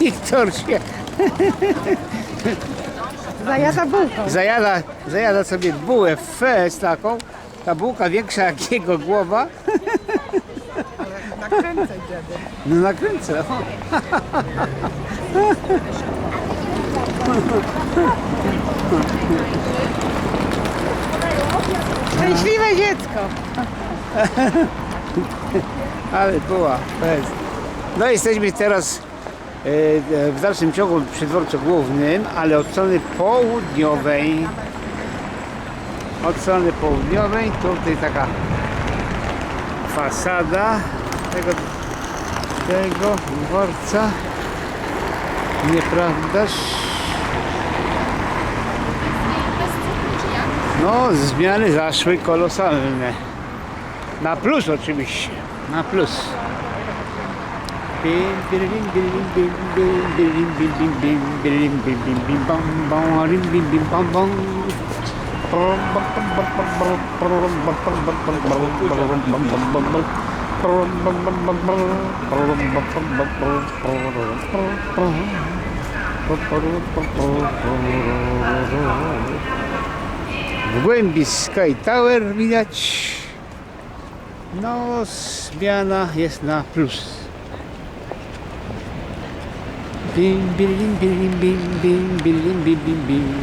Wiktor się Zajada bułką. zajada, zajada sobie bułę w fez taką. Ta bułka większa jak jego głowa. Nakręcaj dziady. No nakręcę. o. Szczęśliwe dziecko. Ale była fez. No jesteśmy teraz e, w dalszym ciągu przy dworcu głównym, ale od strony południowej. Od strony południowej, tutaj taka fasada tego, tego dworca. Nieprawdaż? No, zmiany zaszły kolosalne. Na plus oczywiście. Na plus. Buen Sky Tower widać. No, zmiana jest na plus. Bim, bim, bim, bim, bim, bim, bim, bim, bim, bim.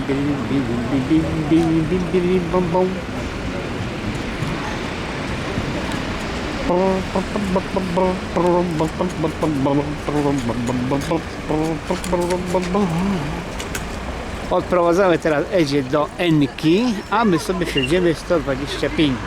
Odprowadzamy teraz Edzie do Enki, a my sobie przejdziemy 125.